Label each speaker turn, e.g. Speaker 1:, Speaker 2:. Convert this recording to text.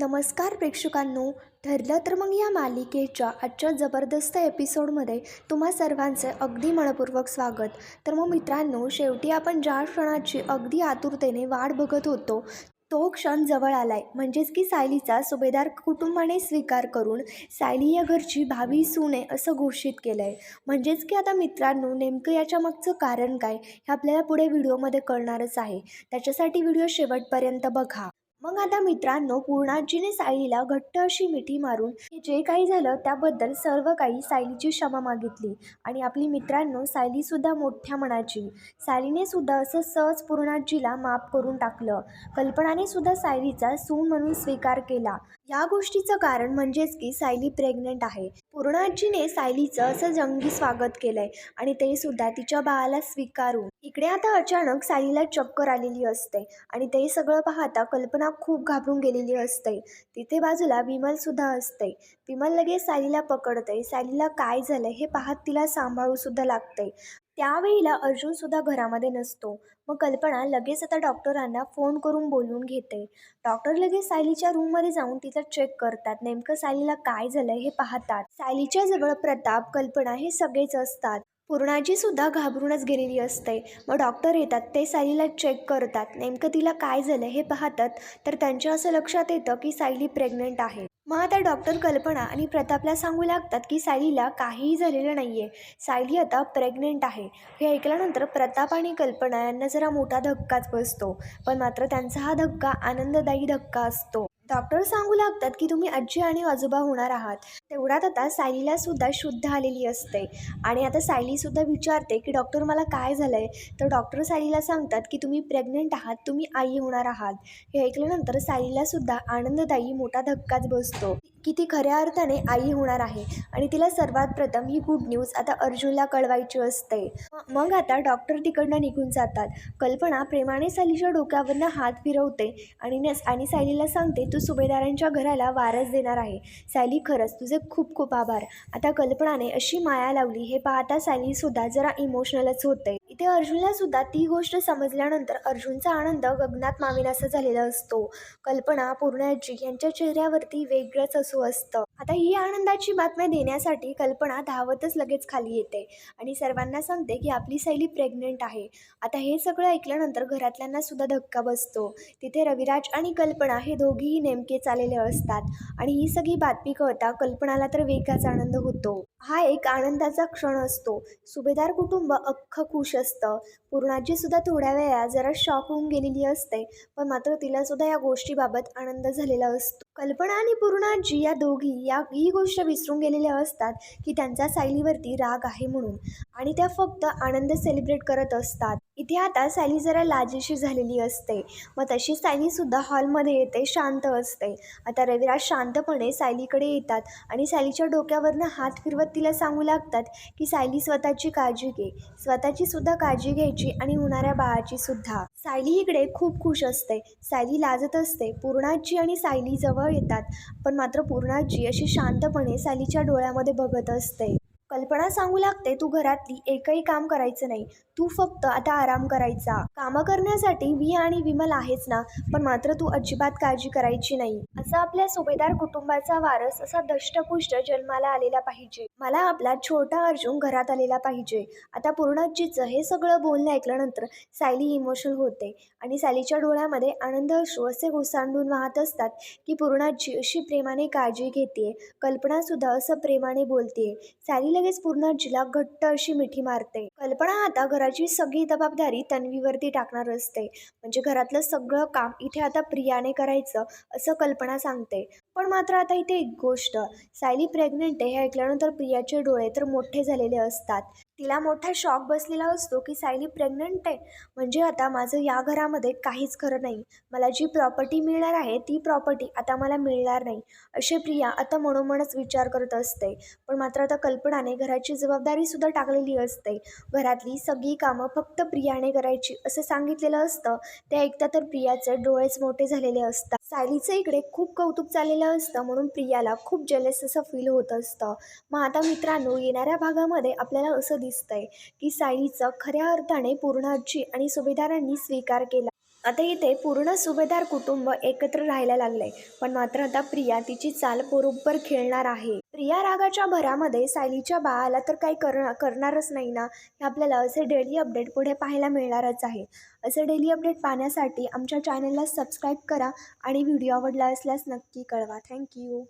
Speaker 1: नमस्कार प्रेक्षकांनो ठरलं तर मग या मालिकेच्या आजच्या जबरदस्त एपिसोडमध्ये तुम्हा सर्वांचे अगदी मनपूर्वक स्वागत. तर मग मित्रांनो शेवटी आपण ज्या क्षणाची अगदी आतुरतेने वाट बघत होतो तो क्षण जवळ आलाय. म्हणजेच की सायलीचा सुभेदार कुटुंबाने स्वीकार करून सायली या घरची भावी सुने असं घोषित केलं आहे म्हणजेच की आता मित्रांनो नेमकं याच्या मागचं कारण काय हे आपल्याला पुढे व्हिडिओमध्ये कळणारच आहे. त्याच्यासाठी व्हिडिओ शेवटपर्यंत बघा. मग आता मित्रांनो पूर्णाजीने सायलीला घट्ट अशी मिठी मारून की जे काही झालं त्याबद्दल सर्व काही सायलीची क्षमा मागितली आणि आपली मित्रांनो सायलीसुद्धा मोठ्या मनाची. सायलीने सुद्धा असं सहज पूर्णाजीला माफ करून टाकलं. कल्पनाने सुद्धा सायलीचा सून म्हणून स्वीकार केला. या गोष्टीचं कारण म्हणजेच की सायली प्रेग्नंट आहे. पूर्णाजीने सायलीचं असं जंगी स्वागत केलंय आणि ते सुद्धा तिच्या बाळाला स्वीकारून. इकडे आता अचानक सायलीला चक्कर आलेली असते आणि ते सगळं पाहता कल्पना खूप घाबरून गेलेली असते. तिथे बाजूला विमल सुद्धा असते. विमल लगेच सायलीला पकडते सायलीला काय झालं हे पाहत तिला सांभाळू सुद्धा लागते त्यावेळीला अर्जुन सुद्धा घरामध्ये नसतो. मग कल्पना लगेच आता डॉक्टरांना फोन करून बोलवून घेते. डॉक्टर लगेच सायलीच्या रूममध्ये जाऊन तिचा चेक करतात. नेमकं सायलीला काय झालं हे पाहतात. सायलीच्या जवळ प्रताप कल्पना हे सगळेच असतात. पूर्णाजी सुद्धा घाबरूनच गेलेली असते. मग डॉक्टर येतात ते सायलीला चेक करतात. नेमकं तिला काय झालं हे पाहतात. तर त्यांच्या असं लक्षात येतं की सायली प्रेग्नंट आहे. मग आता डॉक्टर कल्पना आणि प्रतापला सांगू लागतात की सायलीला काहीही झालेलं नाही आहे सायली आता प्रेग्नेंट आहे. हे ऐकल्यानंतर प्रताप आणि कल्पना यांना जरा मोठा धक्काच बसतो. पण मात्र त्यांचा हा धक्का आनंददायी धक्का असतो. डॉक्टर सांगू लागतात की तुम्ही आजी आणि आजोबा होणार आहात. तेवढ्यात आता सायलीला सुद्धा शुद्ध आलेली असते. आणि आता सायलीसुद्धा विचारते की डॉक्टर मला काय झालं आहे तर डॉक्टर सायलीला सांगतात की तुम्ही प्रेग्नेंट आहात तुम्ही आई होणार आहात. हे ऐकल्यानंतर सायलीला सुद्धा आनंददायी मोठा धक्काच बसतो. की ती खऱ्या अर्थाने आई होणार आहे. आणि तिला सर्वात प्रथम ही गुड न्यूज आता अर्जुनला कळवायची असते. मग आता डॉक्टर तिकडनं निघून जातात. कल्पना प्रेमाने सालीच्या डोक्यावरनं हात फिरवते आणि नस आणि सायलीला सांगते तू सुभेदारांच्या घराला वारस देणार आहे. सायली खरंच तुझे खूप खूप आभार. आता कल्पनाने अशी माया लावली. हे पाहता सायलीसुद्धा जरा इमोशनलच होते. इथे अर्जुनला सुद्धा ती गोष्ट समजल्यानंतर अर्जुनचा आनंद गगनात माविनासा झालेला असतो. कल्पना पूर्णाजी यांच्या चेहऱ्यावरती वेगळंच असू असतं. आता ही आनंदाची बातम्या देण्यासाठी कल्पना धावतच लगेच खाली येते आणि सर्वांना सांगते की आपली सैली प्रेग्नेंट आहे. आता हे सगळं ऐकल्यानंतर घरातल्यांना सुद्धा धक्का बसतो. तिथे रविराज आणि कल्पना हे दोघीही नेमकेच आलेले असतात आणि ही सगळी बातमी कळता कल्पनाला तर वेगळाच आनंद होतो. हा एक आनंदाचा क्षण असतो. सुभेदार कुटुंब अख्खं खुश असतं. पूर्णाजी सुद्धा थोड्या वेळा जरा शॉक होऊन गेलेली असते पण मात्र तिला सुद्धा या गोष्टीबाबत आनंद झालेला असतो. कल्पना आणि पूर्णाजी या दोघी या ही गोष्ट विसरून गेलेल्या असतात की त्यांचा सायलीवरती राग आहे म्हणून. आणि त्या फक्त आनंद सेलिब्रेट करत असतात. इथे आता सायली जरा लाजेशी झालेली असते. मग तशी सायलीसुद्धा हॉलमध्ये येते शांत असते. आता रविराज शांतपणे सायलीकडे येतात आणि सायलीच्या डोक्यावरनं हात फिरवत तिला सांगू लागतात की सायली स्वतःची काळजी घे. स्वतःची सुद्धा काळजी घ्यायची आणि होणाऱ्या बाळाची सुद्धा. सायली इकडे खूप खुश असते. सायली लाजत असते. पूर्णाजी आणि सायली जवळ येतात. पण मात्र पूर्णाजी अशी शांतपणे सायलीच्या डोळ्यामध्ये बघत असते. कल्पना सांगू लागते तू घरातली एकही काम करायचं नाही. तू फक्त आता आराम करायचा. कामं करण्यासाठी मी आणि विमल आहेच ना पण मात्र तू अजिबात काळजी करायची नाही. असा आपल्या सुभेदार कुटुंबाचा वारस असा दष्टपुष्ट जन्माला आलेला पाहिजे. मला आपला छोटा अर्जुन घरात आलेला पाहिजे. आता पूर्णाजीचं हे सगळं बोलणं ऐकल्यानंतर सायली इमोशनल होते आणि सायलीच्या डोळ्यामध्ये आनंद अश्रू असे घुसांडून वाहत असतात की पूर्णाजी अशी प्रेमाने काळजी घेते कल्पनासुद्धा असं प्रेमाने बोलते सायलीला लगेच जिला घट्ट अशी मिठी मारते. कल्पना आता घराची सगळी जबाबदारी तन्वीवरती टाकणार असते. म्हणजे घरातलं सगळं काम इथे आता प्रियाने करायचं असं कल्पना सांगते. पण मात्र आता इथे एक गोष्ट. सायली प्रेग्नेंट आहे हे ऐकल्यानंतर प्रियाचे डोळे तर मोठे झालेले असतात. तिला मोठा शॉक बसलेला असतो की सायली प्रेग्नंट आहे. म्हणजे आता माझं या घरामध्ये काहीच खरं नाही. मला जी प्रॉपर्टी मिळणार आहे ती प्रॉपर्टी आता मला मिळणार नाही. असे प्रिया आता मनोमनच विचार करत असते. पण मात्र आता कल्पनाने घराची जबाबदारीसुद्धा टाकलेली असते. घरातली सगळी कामं फक्त प्रियाने करायची असं सांगितलेलं असतं. ते ऐकता तर प्रियाचे डोळेच मोठे झालेले असतात. सायलीचं इकडे खूप कौतुक चाललेलं असतं म्हणून प्रियाला खूप जेलस असं फील होत असतं. मग आता मित्रांनो येणाऱ्या भागामध्ये आपल्याला असं दिसतंय की सायलीचं खऱ्या अर्थाने पूर्णाजी आणि सुभेदारांनी स्वीकार केला. आता इथे पूर्ण सुभेदार कुटुंब एकत्र राहायला लागलंय. पण मात्र आता प्रिया तिची चाल बरोबर खेळणार आहे. प्रिया रागाच्या भरामध्ये सायलीच्या बाळाला तर काही कर करणारच नाही ना? हे आपल्याला असे डेली अपडेट पुढे पाहायला मिळणारच आहे. असे डेली अपडेट पाहण्यासाठी आमच्या चॅनलला सबस्क्राईब करा आणि व्हिडिओ आवडला असल्यास नक्की कळवा. थँक्यू